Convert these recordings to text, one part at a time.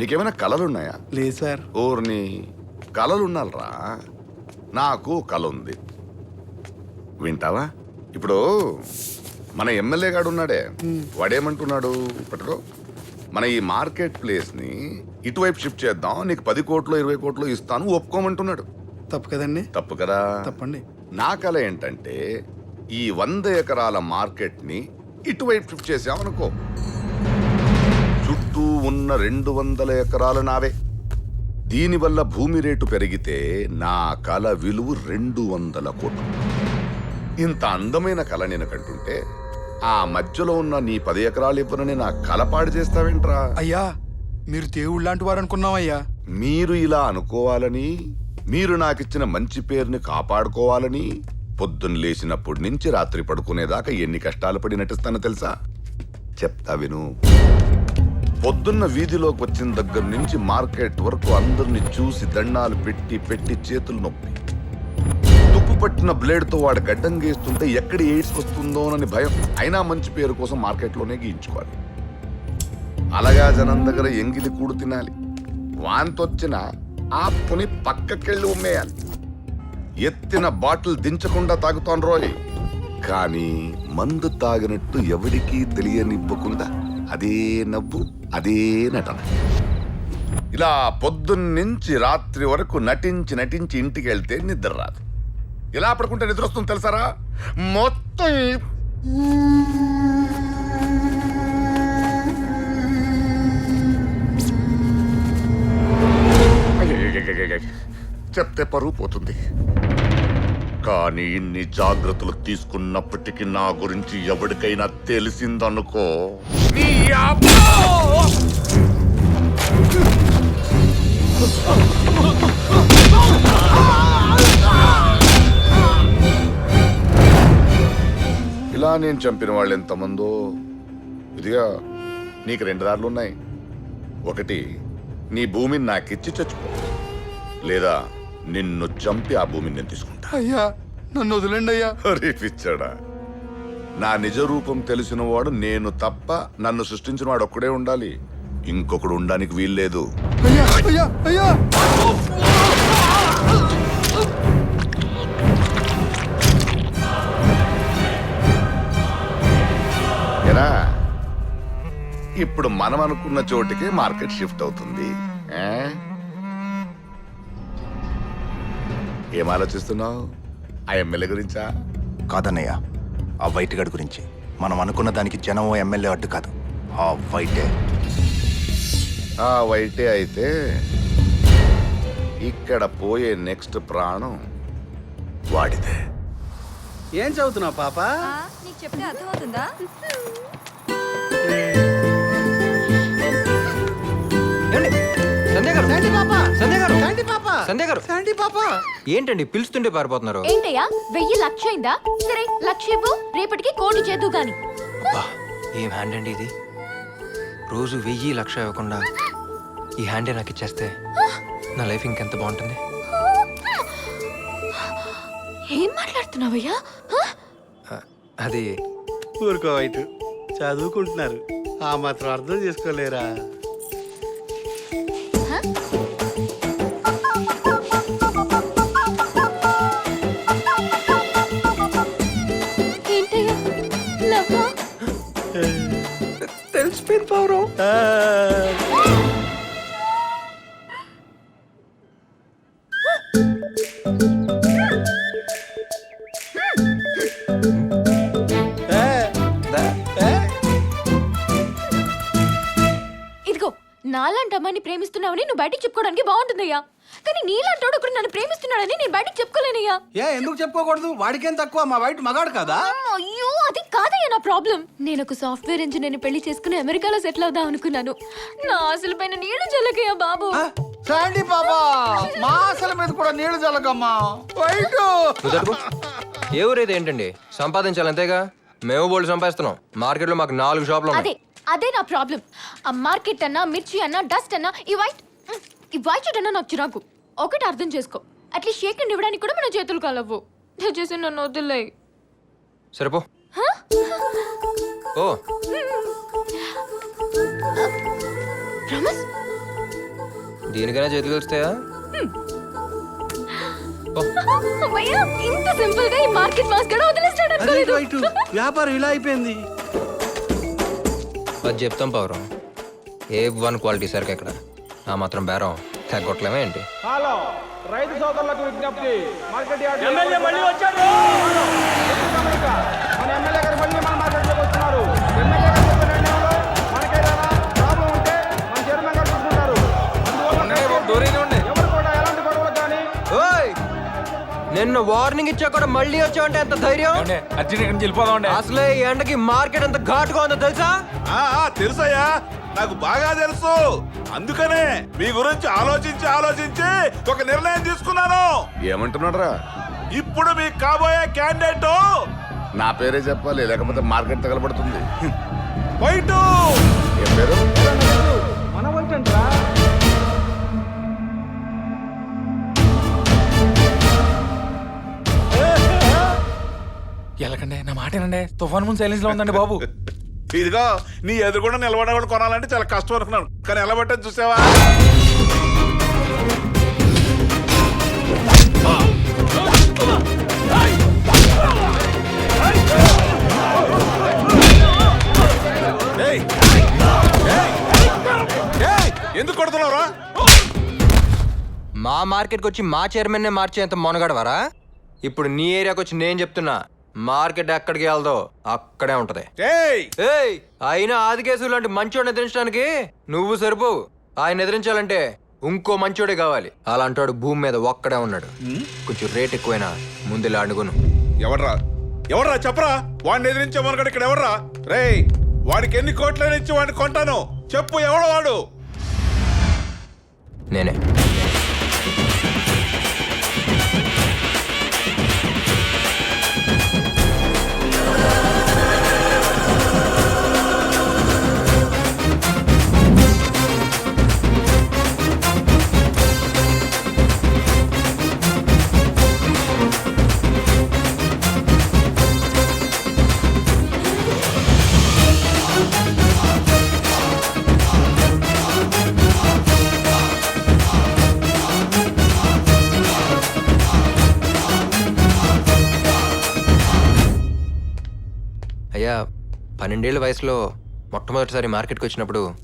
నీకేమైనా కళలున్నాయా లేదు సార్. ఓర్ని కళలున్నారా నాకు కళ ఉంది. వింటావా? ఇప్పుడు మన ఎమ్మెల్యే గాడు ఉన్నాడే వాడేమంటున్నాడు? పట్టుకో. మన ఈ మార్కెట్ ప్లేస్ని ఇటువైపు షిఫ్ట్ చేద్దాం. నీకు పది కోట్లు ఇరవై కోట్లు ఇస్తాను. ఒప్పుకోమంటున్నాడు. తప్పు కదండి. తప్పు కదా? తప్పండి. నా కళ ఏంటంటే ఈ వంద ఎకరాల మార్కెట్ని ఇటువైపు షిఫ్ట్ చేసామనుకో చుట్టూ ఉన్న రెండు వందల ఎకరాలు నావే. దీనివల్ల భూమి రేటు పెరిగితే నా కళ విలువ రెండు వందల కోట్లు. ఇంత అందమైన కళ నేను కంటుంటే ఆ మధ్యలో ఉన్న నీ పది ఎకరాలు ఇవ్వనని నా కళ పాడు చేస్తావేంట్రా? అయ్యా మీరు దేవుడు లాంటి వారు అనుకున్నాం అయ్యా మీరు ఇలా అనుకోవాలని మీరు నాకిచ్చిన మంచి పేరుని కాపాడుకోవాలని పొద్దున్న లేచినప్పటి నుంచి రాత్రి పడుకునేదాకా ఎన్ని కష్టాలు పడి నటిస్తానో తెలుసా? చెప్తా విను. పొద్దున్న వీధిలోకి వచ్చిన దగ్గర నుంచి మార్కెట్ వరకు అందరిని చూసి దండాలు పెట్టి పెట్టి చేతులు నొప్పి. తుప్పు పట్టిన బ్లేడ్తో వాడు గడ్డం గీస్తుంటే ఎక్కడ ఎయిడ్స్ వస్తుందోనని భయం. అయినా మంచి పేరు కోసం మార్కెట్లోనే గీయించుకోవాలి. అలాగా జనం దగ్గర ఎంగిలి కూడు తినాలి. వాంతొచ్చిన ఆపుని పక్కకెళ్ళి ఉమ్మేయాలి. ఎత్తిన బాటిల్ దించకుండా తాగుతాను రోయ్. కానీ మందు తాగినట్టు ఎవడికి తెలియనివ్వకుండా అదే నవ్వు అదే నటన. ఇలా పొద్దున్నుంచి రాత్రి వరకు నటించి నటించి ఇంటికి వెళ్తే నిద్ర రాదు. ఇలా పడుకుంటే నిద్ర వస్తుంది తెలుసారా? మొత్తం చెప్తే పరువు పోతుంది కానీ ఇన్ని జాగ్రత్తలు తీసుకున్నప్పటికీ నా గురించి ఎవరికైనా తెలిసిందనుకో! ఇలా నేను చంపిన వాళ్ళు ఎంతమందో. ఇదిగా నీకు రెండు దారులు ఉన్నాయి. ఒకటి నీ భూమిని నాకిచ్చి చచ్చిపో. లేదా నిన్ను చంపి ఆ భూమిని నేను తీసుకుంటా. అయ్యా నన్ను వదిలేండి అయ్యా. అరే పిచ్చాడా. నా నిజ రూపం తెలిసిన వాడు నేను తప్ప నన్ను సృష్టించిన వాడు ఒక్కడే ఉండాలి. ఇంకొకడు ఉండడానికి వీల్లేదు. అయ్యా అయ్యా అయ్యా. ఏరా ఇప్పుడు మనం అనుకున్న చోటికి మార్కెట్ షిఫ్ట్ అవుతుంది. ఏ? ఏం ఆలోచిస్తున్నావు? ఆ ఎమ్మెల్యే గురించా? కాదన్నయ్య ఆ వైట్ గడ్ గురించి. మనం అనుకున్న దానికి జనం ఎమ్మెల్యే అడ్డు కాదు. ఆ వైటే. ఆ వైటే అయితే ఇక్కడ పోయే నెక్స్ట్ ప్రాణం వాడిదే. ఏం చదువుతున్నావు పాప? నీకు చెప్తే అర్థమవుతుందా? గారు. శాంతి పాప సంధ్య గారు. శాంతి పాప. సంధ్య గారు. శాంతి పాప. ఏంటండి పిలుస్తుంటే పారిపోతున్నారు? ఏంటయ్యా వెయ్యి లక్ష అయిందా సరే లక్ష ఇవ్వు రేపటికి కోడి చేద్దు గాని. అబ్బా, ఏం హ్యాండ్ అండి ఇది? రోజు వెయ్యి లక్ష ఇవ్వకుండా ఈ హ్యాండే నాకు ఇచ్చేస్తే నా లైఫ్ ఇంకెంత బాగుంటుంది? ఏం మాట్లాడుతున్నావయ్యా? హ? ఆ, అది ఊరుకో వైట్ చదువుకుంటున్నారు. ఆ మాత్రం అర్థం చేసుకోలేరా? Toro. నాలాంటి అమ్మాయిని ప్రేమిస్తున్నావని నువ్వు బయటికి చెప్పుకోవడానికి బాగుంటుందయ్యా. కానీ నీలాంటోడు ఒకడు నన్ను ప్రేమిస్తున్నాడని నేను బయటికి చెప్పుకోలేనయ్యా. ఏ ఎందుకు చెప్పుకోకూడదు? వాడికేం తక్కువ? మా వైట్ మగాడు కదా? అయ్యో అది కాదయ్యా నా ప్రాబ్లం. నేను ఒక సాఫ్ట్వేర్ ఇంజనీర్ పెళ్ళి చేసుకుని అమెరికాలో సెటిల్ అవుదాం అనుకున్నాను. నా ఆశల పైన నీళ్ళు జల్లకయ్యా బాబు. శాంతి పాప మా అసలు మీద కూడా నీళ్ళు చల్లకమ్మా వైట్. ఏ ఊరేది ఏంటండి? సంపాదించాలి అంతేగా? మేము బోల్డ్ సంపాదిస్తున్నాం. మార్కెట్లో మాకు నాలుగు షాపులు ఉన్నాయి. అదే నా ప్రాబ్లం. ఆ మార్కెట్ అన్నా మిర్చి అన్నా డస్ట్ అన్నా ఈ వైట్ ఈ వైట్ షర్ట్ అన్నా నాకు చిరాకు. ఒకటి అర్థం చేసుకో. అట్లీస్ట్ షేక్ హ్యాండ్ ఇవ్వడానికి కూడా మన చేతులు కలవు. దయచేసి నన్ను వదిలే సరిపో ఓ ప్రామిస్ దీనికైనా చేతులు వస్తాయా అమ్మయ్య, ఇంత సింపుల్గా ఈ మార్కెట్ మాస్ కూడా వదిలేస్తాడు అదే వ్యాపారం ఇలా అయిపోయింది. అది చెప్తాం పౌరం. ఏ వన్ క్వాలిటీ సరికి ఎక్కడ? ఆ మాత్రం బేరం. తగ్గొట్టలేమే ఏంటి? హలో రైతు సోదరులకు విజ్ఞప్తి. మార్కెట్ యార్డ్ ఎమ్మెల్యే మళ్ళీ గమనిక. మన ఎమ్మెల్యే గారు మళ్ళీ మన మార్కెట్లోకి వస్తున్నారు. నిన్న వార్నింగ్ ఇచ్చా కూడా మళ్ళీ వచ్చావంటే ఎంత ధైర్యం? అర్జెంట్ ఇక్కడి నుంచి వెళ్ళిపోదాం అసలే ఈ ఎండకి మార్కెట్ ఎంత ఘాటుగా ఉందో తెలుసా? ఆ, ఆ, తెలుసయ్యా. నాకు బాగా తెలుసు. అందుకనే మీ గురించి ఆలోచించి ఆలోచించి ఒక నిర్ణయం తీసుకున్నాను. ఏమంటున్నాడురా? ఇప్పుడు మీకు కాబోయే క్యాండిడేట్ నా పేరే చెప్పాలి లేకపోతే మార్కెట్ తగలబడుతుంది. వైట్ ఏం పేరు? మన వైటంట్రా ఎలాకండి నా మాటేనండి తుఫాన్ ముందు సైలెన్స్లో ఉందండి బాబు. ఇదిగో నీ ఎదురుకుండా నిలబడ కూడా కొనాలంటే చాలా కష్టం అనుకున్నాను. కానీ ఎలా పట్టని చూసావా? ఏయ్! ఏయ్! ఏయ్! ఎందుకు కొడుతున్నావురా? మా మార్కెట్కి వచ్చి మా చైర్మన్ నే మార్చేంత మొనగడవారా? ఇప్పుడు నీ ఏరియాకి వచ్చి నేను చెప్తున్నా. మార్కెట్ ఎక్కడికి వెళ్దో అక్కడే ఉంటది. ఏయ్ ఏయ్! అయినా ఆదికేసు లాంటి మంచోడిని ఎదిరించడానికి నువ్వు సరిపోవు ఆయన ఎదిరించాలంటే ఇంకో మంచోడే కావాలి. అలాంటోడు భూమి మీద ఒక్కడే ఉన్నాడు. కొంచెం రేట్ ఎక్కువైనా ముందు అడుగును. ఎవడ్రా ఎవడ్రా చెప్పరా? వాడిని ఎదిరించే మనకడ ఇక్కడ ఎవడ్రా రేయ్! వాడికి ఎన్ని కోట్లైనా ఇచ్చి వాడిని కొంటాను. చెప్పు ఎవడు వాడు? నేనే. పన్నెండేళ్ళ వయసులో మొట్టమొదటిసారి మార్కెట్కి వచ్చినప్పుడు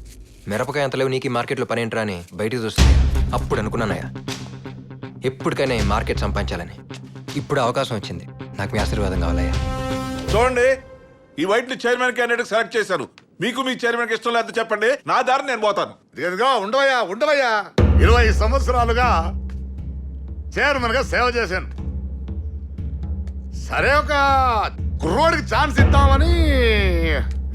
మిరపకాయ అంత లేవు నీకు ఈ మార్కెట్లో పని ఏంట్రా అని బయటికి చూస్తుంది. అప్పుడు అనుకున్నానయ్యా ఎప్పటికైనా ఈ మార్కెట్ సంపాదించాలని. ఇప్పుడు అవకాశం వచ్చింది. నాకు మీ ఆశీర్వాదం కావాలయ్యా. చూడండి ఈ వైట్ని చైర్మన్ క్యాండిడేట్ సెలెక్ట్ చేశాను. మీకు మీ చైర్మన్ ఇష్టం లేదు చెప్పండి. నా దారి నేను పోతాను. ఇదిగో ఉండవయ్యా ఉండవయ్యా. ఇరవై సంవత్సరాలుగా చైర్మన్గా సేవ చేశాను. సరే ఒక కుర్రోడికి ఛాన్స్ ఇద్దామని.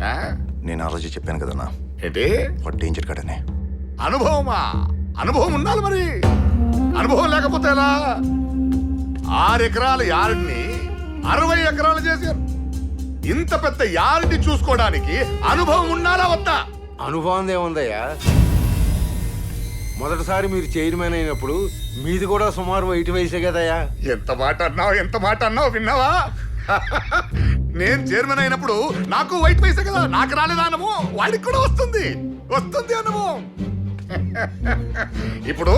ఆ? నేను ఆ రోజు చెప్పాను కదన్నా. ఏంటి? వాడు డేంజర్ కాడనే అనుభవమా? అనుభవం ఉండాలి మరి. అనుభవం లేకపోతే ఎలా? ఆరు ఎకరాల యార్డ్ని అరవై ఎకరాలు చేశారు. ఇంత పెద్ద యార్డ్ని చూసుకోవడానికి అనుభవం ఉండాలా వద్దా? అనుభవం ఏముందయ్యా? మొదటిసారి మీరు చైర్మన్ అయినప్పుడు మీది కూడా సుమారు వైట్ వయసే కదయ్యా? ఎంత మాట అన్నావు ఎంత మాట అన్నావు విన్నావా? నేను చైర్మన్ అయినప్పుడు నాకు వైట్ వయసే కదా నాకు రాలేదా అనుభవం వాడికి కూడా వస్తుంది. వస్తుంది అనుభవం ఇప్పుడు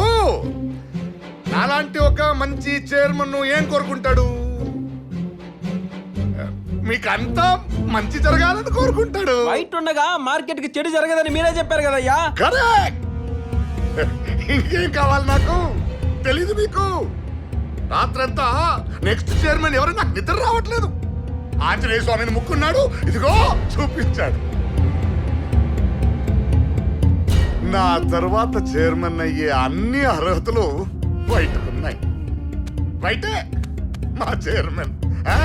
నాలాంటి ఒక మంచి చైర్మన్ ఏం కోరుకుంటాడు? మీకంతా మంచి జరగాలని కోరుకుంటాడు. వైట్ ఉండగా మార్కెట్కి చెడు జరగదని మీరే చెప్పారు కదయ్యా? కరెక్ట్ ఇంకేం కావాలి నాకు? తెలీదు మీకు. రాత్రంతా నెక్స్ట్ చైర్మన్ ఎవరు? నాకు నిద్ర రావట్లేదు. ఆంజనేయ స్వామిని ముక్కున్నాడు. ఇదిగో చూపించాడు. నా తర్వాత చైర్మన్ అయ్యే అన్ని అర్హతలు బయటకున్నాయి బయటే మా చైర్మన్ ఏ!